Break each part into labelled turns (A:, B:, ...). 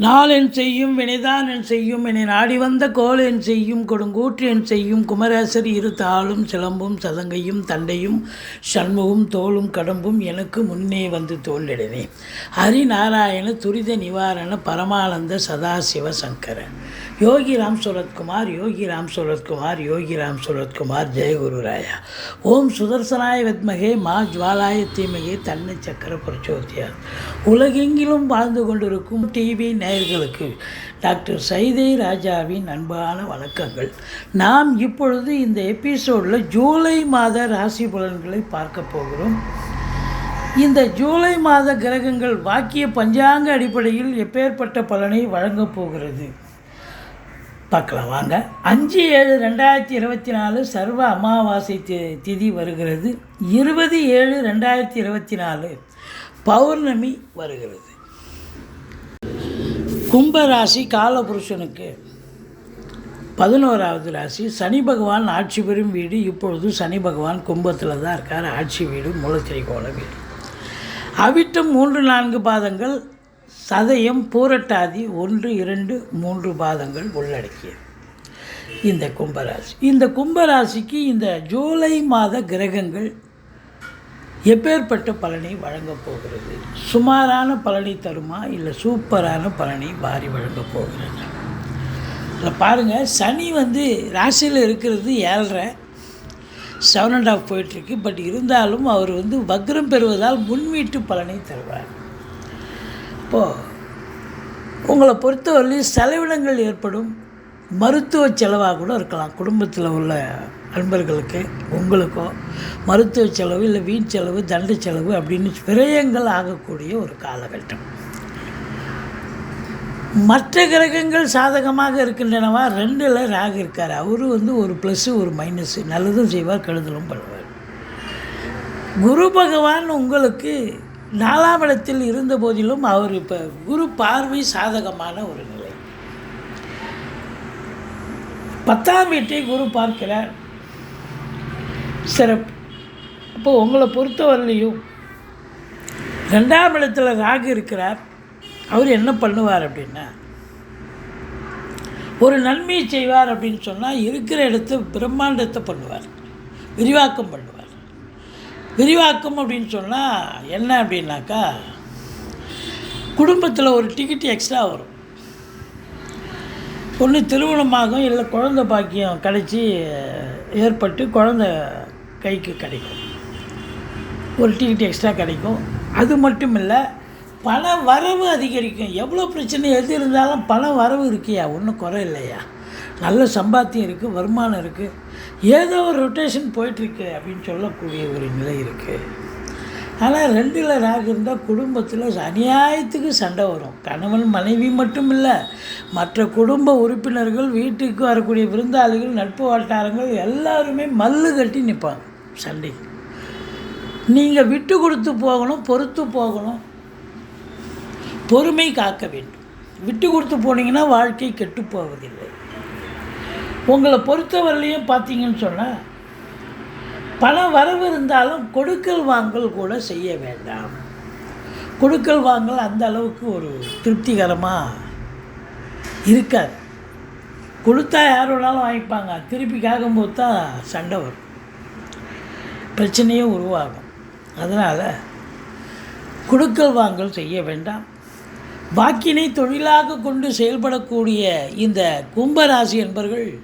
A: நாள் என் செய்யும் வினைதான் என் செய்யும் என்னை நாடி வந்த கோல் என் செய்யும் கொடுங்கூற்று என் செய்யும் குமரேசர் இரு தாளும் சிலம்பும் சதங்கையும் தண்டையும் சண்முகம் தோளும் கடம்பும் எனக்கு முன்னே வந்து தோல்லிடனே ஹரிநாராயண துரித நிவாரண பரமானந்த சதாசிவ சங்கரன் யோகிராம் சுரத்குமார் யோகி ராம் சுரத்குமார் யோகிராம் சுரத்குமார் ஜெயகுருராயா ஓம் சுதர்சனாய வித்மகே மா ஜுவாலாய தீமகே தன்னை சக்கர பிரச்சோதியார் உலகெங்கிலும் வாழ்ந்து கொண்டிருக்கும் டிவி நேயர்களுக்கு. டாக்டர் சைதை ராஜாவின் அன்பான வணக்கங்கள். நாம் இப்பொழுது இந்த எபிசோடில் ஜூலை மாத ராசி பலன்களை பார்க்க போகிறோம். இந்த ஜூலை மாத கிரகங்கள் வாக்கிய பஞ்சாங்க அடிப்படையில் எப்பேற்பட்ட பலனை வழங்கப் போகிறது? பார்க்கலாம் வாங்க. அஞ்சு ஏழு ரெண்டாயிரத்தி இருபத்தி நாலு சர்வ அமாவாசை தி திதி வருகிறது. இருபது ஏழு ரெண்டாயிரத்தி இருபத்தி நாலு பௌர்ணமி வருகிறது. கும்பராசி காலபுருஷனுக்கு. பதினோராவது ராசி சனி பகவான் ஆட்சி பெறும் வீடு. இப்பொழுது சனி பகவான் கும்பத்தில் தான் இருக்கார். ஆட்சி வீடு மூலத்திரிகோண வீடு. அவிட்டம் மூன்று நான்கு பாதங்கள் சதயம் பூரட்டாதி ஒன்று இரண்டு மூன்று பாதங்கள் உள்ளடக்கியது. இந்த கும்பராசி. இந்த கும்பராசிக்கு இந்த ஜூலை மாத கிரகங்கள் எப்பேற்பட்ட பலனை வழங்கப் போகிறது? சுமாரான பலனை தருமா? இல்லை சூப்பரான பலனை வாரி வழங்கப் போகிறது? இதில் பாருங்கள் சனி வந்து ராசியில் இருக்கிறது ஏழ்ரை செவன் அண்ட் ஆஃப் போயிட்டுருக்கு. பட் இருந்தாலும் அவர் வந்து வக்ரம் பெறுவதால் முன்வீட்டு பலனை தருவார். இப்போது உங்களை பொறுத்தவரையிலும் செலவினங்கள் ஏற்படும். மருத்துவ செலவாக கூட இருக்கலாம். குடும்பத்தில் உள்ள நண்பர்களுக்கு உங்களுக்கோ மருத்துவ செலவு இல்லை வீண் செலவு தண்ட செலவு அப்படின்னு விரயங்கள் ஆகக்கூடிய ஒரு காலகட்டம். மற்ற கிரகங்கள் சாதகமாக இருக்கின்றனவா? ரெண்டில் ராகு இருக்கார். அவரு வந்து ஒரு ப்ளஸ்ஸு ஒரு மைனஸு நல்லதும் செய்வார் கெடுதலும் பண்ணுவார் குரு பகவான் உங்களுக்கு நாலாம் இடத்தில் இருந்த போதிலும் அவர் இப்போ குரு பார்வை சாதகமான ஒரு நிலை. பத்தாம் வீட்டை குரு பார்க்கிறார். சிறப்பு. அப்போ உங்களை பொறுத்தவரையிலையும் ரெண்டாம் இடத்துல ராகு இருக்கிறார். அவர் என்ன பண்ணுவார் அப்படின்னா ஒரு நன்மையை செய்வார் அப்படின்னு சொன்னால் இருக்கிற இடத்த பிரம்மாண்டத்தை பண்ணுவார். விரிவாக்கம் பண்ணுவார். விரிவாக்கம் அப்படின்னு சொன்னால் என்ன அப்படின்னாக்கா குடும்பத்தில் ஒரு டிக்கெட் எக்ஸ்ட்ரா வரும். ஒன்று திருமணமாகும் இல்லை குழந்த பாக்கியம் கிடைச்சி ஏற்பட்டு குழந்த கைக்கு கிடைக்கும். ஒரு டிக்கெட் எக்ஸ்ட்ரா கிடைக்கும். அது மட்டும் இல்லை பண வரவு அதிகரிக்கும். எவ்வளோ பிரச்சனை எது இருந்தாலும் பண வரவு இருக்கியா? ஒன்றும் குறை இல்லையா நல்ல சம்பாத்தியம் இருக்குது வருமானம் இருக்குது ஏதோ ஒரு ரொட்டேஷன் போயிட்டுருக்கு அப்படின்னு சொல்லக்கூடிய ஒரு நிலை இருக்குது ஆனால் ரெண்டில் ராகு இருந்தால் குடும்பத்தில் அநியாயத்துக்கு சண்டை வரும். கணவன் மனைவி மட்டும் இல்லை மற்ற குடும்ப உறுப்பினர்கள் வீட்டுக்கு வரக்கூடிய விருந்தாளிகள் நட்பு வட்டாரங்கள் எல்லாருமே மல்லு கட்டி நிற்பாங்க சண்டை நீங்கள் விட்டு கொடுத்து போகணும் பொறுத்து போகணும். பொறுமை காக்க வேண்டும். விட்டு கொடுத்து போனீங்கன்னா வாழ்க்கை கெட்டு போவதில்லை. உங்களை பொறுத்தவரையிலையும் பார்த்தீங்கன்னு சொன்னால் பணம் வரவு இருந்தாலும் கொடுக்கல் வாங்கல் கூட செய்ய வேண்டாம். கொடுக்கல் வாங்கல் அந்த அளவுக்கு ஒரு திருப்திகரமாக இருக்காது. கொடுத்தா யார் வேணாலும் வாங்கிப்பாங்க. திருப்பி கேட்கும்போது தான் சண்டை வரும். பிரச்சனையும் உருவாகும். அதனால் கொடுக்கல் வாங்கல் செய்ய வேண்டாம். வாக்கினை தொழிலாக கொண்டு செயல்படக்கூடிய இந்த கும்பராசி என்பர்கள்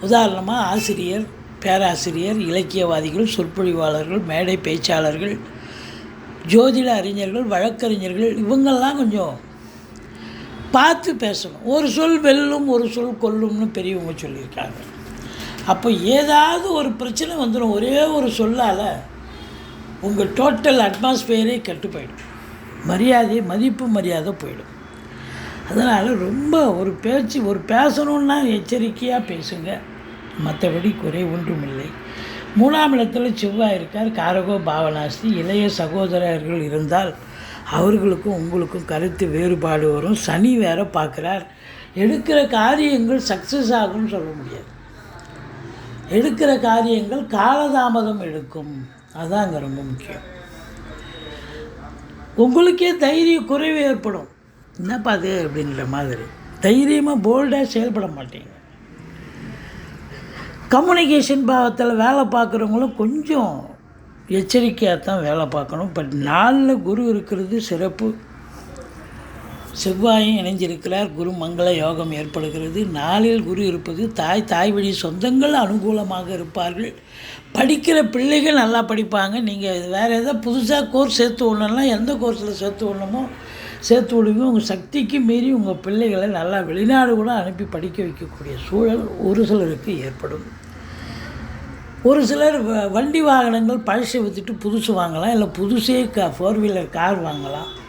A: உதாரணமாக ஆசிரியர் பேராசிரியர் இலக்கியவாதிகள் சொற்பொழிவாளர்கள் மேடை பேச்சாளர்கள் ஜோதிட அறிஞர்கள் வழக்கறிஞர்கள் இவங்கெல்லாம் கொஞ்சம் பார்த்து பேசணும். ஒரு சொல் வெல்லும் ஒரு சொல் கொல்லும்னு பெரியவங்க சொல்லியிருக்காங்க. அப்போ ஏதாவது ஒரு பிரச்சனை வந்துடும் ஒரே ஒரு சொல்லால் உங்கள் டோட்டல் அட்மாஸ்பியரே கெட்டு போயிடும். மரியாதை மதிப்பு மரியாதை போயிடும். அதனால் ரொம்ப ஒரு பேச்சு ஒரு பேசணுன்னா எச்சரிக்கையாக பேசுங்க. மற்றபடி குறை ஒன்றுமில்லை. மூணாம் இடத்துல செவ்வாய் இருக்கார். காரகோ பாவனாஸ்தி இளைய சகோதரர்கள் இருந்தால் அவர்களுக்கும் உங்களுக்கும் கருத்து வேறுபாடு வரும். சனி வேற பார்க்குறார். எடுக்கிற காரியங்கள் சக்ஸஸ் ஆகும்னு சொல்ல முடியாது. எடுக்கிற காரியங்கள் காலதாமதம் எடுக்கும். அதான் அங்கே ரொம்ப முக்கியம். உங்களுக்கே தைரிய குறைவு ஏற்படும். என்னப்பா அது அப்படின்ற மாதிரி. தைரியமாக போல்டாக செயல்பட மாட்டீங்க. கம்யூனிகேஷன் பாவத்தில் வேலை பார்க்குறவங்களும் கொஞ்சம் எச்சரிக்கையாக தான் வேலை பார்க்கணும். பட் நாளில் குரு இருக்கிறது சிறப்பு. செவ்வாயும் இணைஞ்சிருக்கிறார். குரு மங்கள யோகம் ஏற்படுகிறது. நாளில் குரு இருப்பது தாய் தாய் வழி சொந்தங்கள் அனுகூலமாக இருப்பார்கள். படிக்கிற பிள்ளைகள் நல்லா படிப்பாங்க. நீங்கள் வேறு எதாவது புதுசாக கோர்ஸ் சேர்த்து விடணும்னா எந்த கோர்ஸில் சேர்த்து விடணுமோ சேர்த்து விடுங்க. உங்கள் சக்திக்கு மீறி உங்கள் பிள்ளைகளை நல்லா வெளிநாடு கூட அனுப்பி படிக்க வைக்கக்கூடிய சூழல் ஒரு சிலருக்கு ஏற்படும். ஒரு சிலர் வ- வண்டி வாகனங்கள் பழசை விற்றுட்டு புதுசு வாங்கலாம். இல்லை புதுசே க ஃபோர் வீலர் கார் வாங்கலாம்.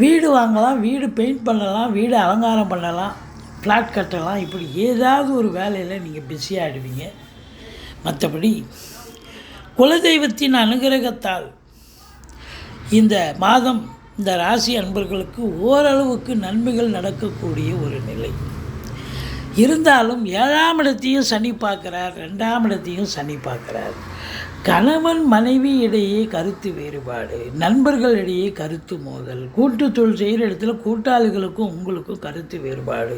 A: வீடு வாங்கலாம் வீடு பெயிண்ட் பண்ணலாம் வீடு அலங்காரம் பண்ணலாம் ஃப்ளாட் கட்டலாம். இப்படி ஏதாவது ஒரு வேலையில் நீங்கள் பிஸியாகிடுவீங்க மற்றபடி குலதெய்வத்தின் அனுகிரகத்தால் இந்த மாதம் இந்த ராசி அன்பர்களுக்கு ஓரளவுக்கு நன்மைகள் நடக்கக்கூடிய ஒரு நிலை. இருந்தாலும் ஏழாம் இடத்தையும் சனி பார்க்குறார் ரெண்டாம் இடத்தையும் சனி பார்க்குறார். கணவன் மனைவி இடையே கருத்து வேறுபாடு நண்பர்களிடையே கருத்து மோதல் கூட்டு தொழில் செய்கிற இடத்துல கூட்டாளிகளுக்கும் உங்களுக்கும் கருத்து வேறுபாடு.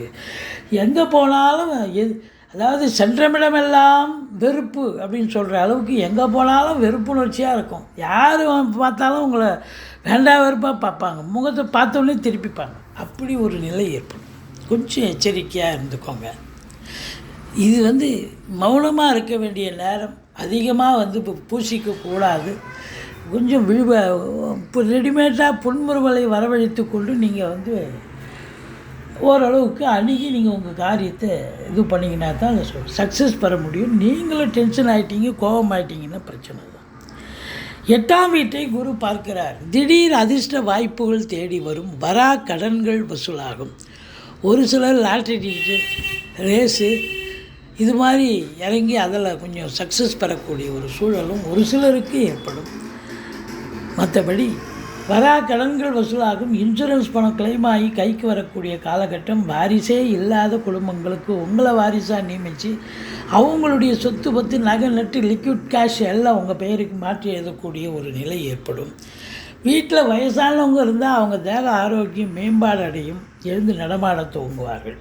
A: எங்கே போனாலும் எது அதாவது சென்றமிடமெல்லாம் வெறுப்பு அப்படின்னு சொல்கிற அளவுக்கு எங்கே போனாலும் வெறுப்புணர்ச்சியாக இருக்கும். யார் பார்த்தாலும் உங்களை வேண்டாம் வெறுப்பாக பார்ப்பாங்க. முகத்தை பார்த்தோன்னே திருப்பிப்பாங்க. அப்படி ஒரு நிலை ஏற்படும். கொஞ்சம் எச்சரிக்கையாக இருந்துக்கோங்க. இது வந்து மௌனமாக இருக்க வேண்டிய நேரம். அதிகமாக வந்து இப்போ பூசிக்கக்கூடாது கொஞ்சம் விழுவ இப்போ ரெடிமேடாக புன்முறுவலை வரவழைத்து கொண்டு நீங்கள் வந்து ஓரளவுக்கு அணுகி நீங்கள் உங்கள் காரியத்தை இது பண்ணிங்கன்னா தான் அதை சொல் சக்ஸஸ் பெற முடியும். நீங்களும் டென்ஷன் ஆகிட்டீங்க கோபம் ஆகிட்டீங்கன்னா பிரச்சனை தான் எட்டாம் வீட்டை குரு பார்க்கிறார். திடீர் அதிர்ஷ்ட வாய்ப்புகள் தேடி வரும். வரா கடன்கள் வசூலாகும். ஒரு சிலர் லாட்ரி டிக்கெட்டு ரேஸு இது மாதிரி இறங்கி அதில் கொஞ்சம் சக்ஸஸ் பெறக்கூடிய ஒரு சூழலும் ஒரு சிலருக்கு ஏற்படும். மற்றபடி வரா கடன்கள் வசூலாகும் இன்சூரன்ஸ் பணம் கிளைம் ஆகி கைக்கு வரக்கூடிய காலகட்டம் வாரிசே இல்லாத குடும்பங்களுக்கு உங்களை வாரிசாக நியமித்து அவங்களுடைய சொத்து பற்றி நகை நட்டு லிக்விட் கேஷ் எல்லாம் உங்கள் பெயருக்கு மாற்றி எழுதக்கூடிய ஒரு நிலை ஏற்படும். வீட்டில் வயசானவங்க இருந்தால் அவங்க தேக ஆரோக்கியம் மேம்பாடு அடையும் எழுந்து நடமாட துவங்குவார்கள்.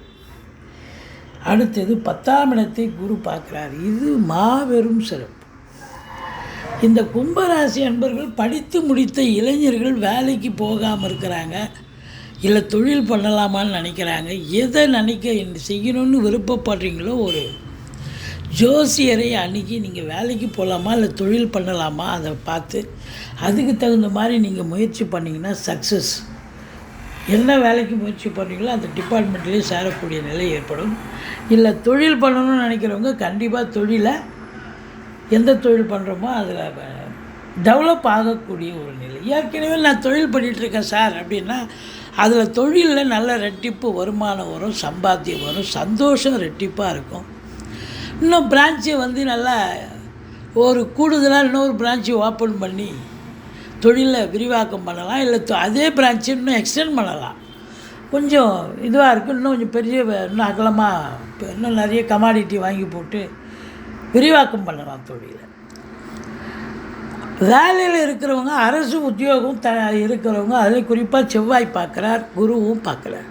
A: அடுத்தது பத்தாம் இடத்தை குரு பார்க்குறார். இது மாபெரும் சிறப்பு. இந்த கும்பராசி அன்பர்கள் படித்து முடித்த இளைஞர்கள் வேலைக்கு போகாமல் இருக்கிறாங்க. இல்லை தொழில் பண்ணலாமான்னு நினைக்கிறாங்க. எதை நினைக்க என்ன செய்யணும்னு விருப்பப்படுறீங்களோ ஒரு ஜோசியரை அணுகி நீங்கள் வேலைக்கு போகலாமா இல்லை தொழில் பண்ணலாமா அதை பார்த்து அதுக்கு தகுந்த மாதிரி நீங்கள் முயற்சி பண்ணிங்கன்னா சக்ஸஸ் என்ன வேலைக்கு முயற்சி பண்ணுறீங்களோ அந்த டிபார்ட்மெண்ட்லேயும் சேரக்கூடிய நிலை ஏற்படும். இல்லை தொழில் பண்ணணும்னு நினைக்கிறவங்க கண்டிப்பாக தொழிலை எந்த தொழில் பண்ணுறோமோ அதில் டெவலப் ஆகக்கூடிய ஒரு நிலை. ஏற்கனவே நான் தொழில் பண்ணிகிட்ருக்கேன் சார் அப்படின்னா அதில் தொழிலில் நல்ல ரெட்டிப்பு வருமானம் வரும் சம்பாத்தியம் வரும் சந்தோஷம் ரெட்டிப்பாக இருக்கும். இன்னும் பிரான்ச்சை வந்து நல்லா ஒரு கூடுதலாக இன்னொரு பிரான்ச்சை ஓப்பன் பண்ணி தொழிலை விரிவாக்கம் பண்ணலாம் இல்லை அதே பிரான்ச்சு இன்னும் எக்ஸ்டெண்ட் பண்ணலாம். கொஞ்சம் இதுவாக இருக்குது இன்னும் கொஞ்சம் பெரிய இன்னும் அகலமாக இப்போ இன்னும் நிறைய கமாடிட்டி வாங்கி போட்டு விரிவாக்கம் பண்ணலாம் தொழிலை. வேலையில் இருக்கிறவங்க அரசு உத்தியோகம் த இருக்கிறவங்க அதில் குறிப்பாக செவ்வாய் பார்க்குறார் குருவும் பார்க்குறார்.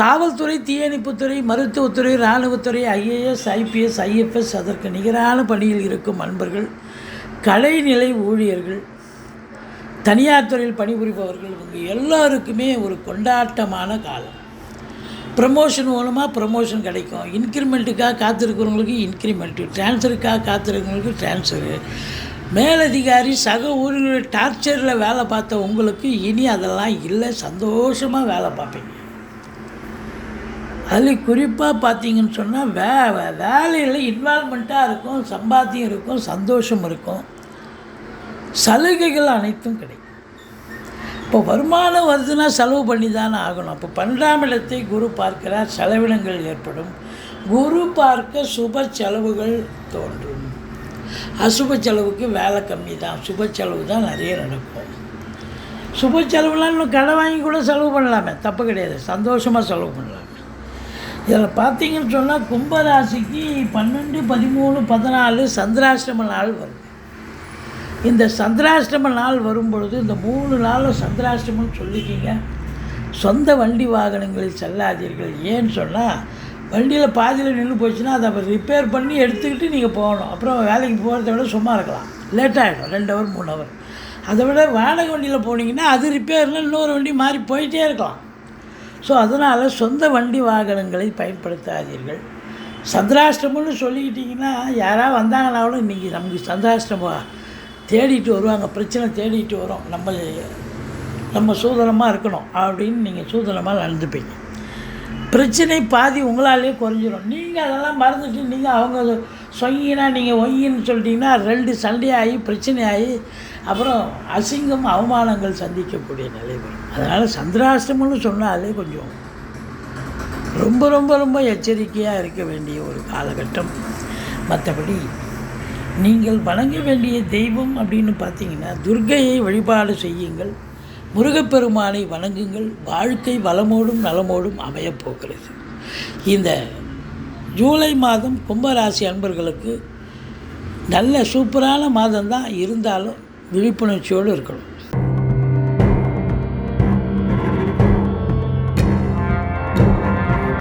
A: காவல்துறை தீயணைப்புத்துறை மருத்துவத்துறை இராணுவத்துறை ஐஏஎஸ் ஐபிஎஸ் ஐஎஃப்எஸ் அதற்கு நிகரான பணியில் இருக்கும் அன்பர்கள் கலைநிலை ஊழியர்கள் தனியார் துறையில் பணிபுரிபவர்கள் இவங்க எல்லாருக்குமே ஒரு கொண்டாட்டமான காலம். ப்ரமோஷன் மூலமாக ப்ரமோஷன் கிடைக்கும். இன்க்ரிமெண்ட்டுக்காக காத்திருக்கிறவங்களுக்கு இன்க்ரிமெண்ட்டு ட்ரான்ஸ்ஃபருக்காக காத்திருக்கிறவங்களுக்கு ட்ரான்ஸ்ஃபரு மேலதிகாரி சக ஊழியர்கள் டார்ச்சரில் வேலை பார்த்த உங்களுக்கு இனி அதெல்லாம் இல்லை. சந்தோஷமாக வேலை பார்ப்பீங்க. அதில் குறிப்பாக பார்த்தீங்கன்னு சொன்னால் வே வே- வேலையில் இன்வால்மெண்ட்டாக இருக்கும் சம்பாத்தியம் இருக்கும் சந்தோஷம் இருக்கும். சலுகைகள் அனைத்தும் கிடைக்கும். இப்போ வருமானம் வருதுன்னா செலவு பண்ணி தானே ஆகணும். அப்போ பன்னெண்டாம் இடத்தை குரு பார்க்கிறார் செலவினங்கள் ஏற்படும். குரு பார்க்க சுப செலவுகள் தோன்றும். அசுப செலவுக்கு வேலை கம்மி தான் சுப செலவு தான் நிறைய நடக்கும். சுப செலவுலாம் இன்னும் கடை வாங்கி கூட செலவு பண்ணலாமே. தப்பு கிடையாது. சந்தோஷமாக செலவு பண்ணலாமே. இதில் பார்த்தீங்கன்னு சொன்னால் கும்பராசிக்கு பன்னெண்டு பதிமூணு பதினாலு சந்திராசிரம நாள் வருது. இந்த சந்திராஷ்டம நாள் வரும்பொழுது இந்த மூணு நாளும் சந்திராஷ்டமம்னு சொல்லிக்கிங்க சொந்த வண்டி வாகனங்களில் செல்லாதீர்கள். ஏன்னு சொன்னால் வண்டியில் பாதியில் நின்று போச்சுன்னா அதை அப்புறம் ரிப்பேர் பண்ணி எடுத்துக்கிட்டு நீங்கள் போகணும். அப்புறம் வேலைக்கு போகிறத விட சும்மா இருக்கலாம். லேட் ஆகிடும் ரெண்டு ஹவர் மூணு ஹவர் அதை விட வாடகை வண்டியில் போனீங்கன்னா அது ரிப்பேர்னு இன்னொரு வண்டி மாறி போயிட்டே இருக்கலாம். ஸோ அதனால் சொந்த வண்டி வாகனங்களை பயன்படுத்தாதீர்கள். சந்திராஷ்டமம்னு சொல்லிக்கிட்டிங்கன்னா யாராவது வந்தாங்கனாலும் இன்றைக்கி நமக்கு சந்திராஷ்டமாக தேடிட்டு வருவாங்க பிரச்சனை தேடிட்டு வரும். நம்ம நம்ம சூதனமாக இருக்கணும் அப்படின்னு நீங்கள் சூதனமாக நடந்துப்பீங்க. பிரச்சனை பாதி உங்களாலே குறைஞ்சிரும். நீங்கள் அதெல்லாம் மறந்துட்டு நீங்கள் அவங்க சொங்கினா நீங்கள் ஒய்யின்னு சொல்லிட்டீங்கன்னா ரெண்டு சண்டையாகி பிரச்சனையாகி அப்புறம் அசிங்கம் அவமானங்கள் சந்திக்கக்கூடிய நிலை வரும். அதனால் சந்திராஷ்டமம்னு சொன்னாலே கொஞ்சம் ரொம்ப ரொம்ப ரொம்ப எச்சரிக்கையாக இருக்க வேண்டிய ஒரு காலகட்டம். மற்றபடி நீங்கள் வணங்க வேண்டிய தெய்வம் அப்படின்னு பார்த்தீங்கன்னா துர்கையை வழிபாடு செய்யுங்கள். முருகப்பெருமானை வணங்குங்கள். வாழ்க்கை வளமோடும் நலமோடும் அமையப்போகிறது இந்த ஜூலை மாதம் கும்பராசி அன்பர்களுக்கு நல்ல சூப்பரான மாதம் தான் இருந்தாலும் விழிப்புணர்ச்சியோடு இருக்கணும்.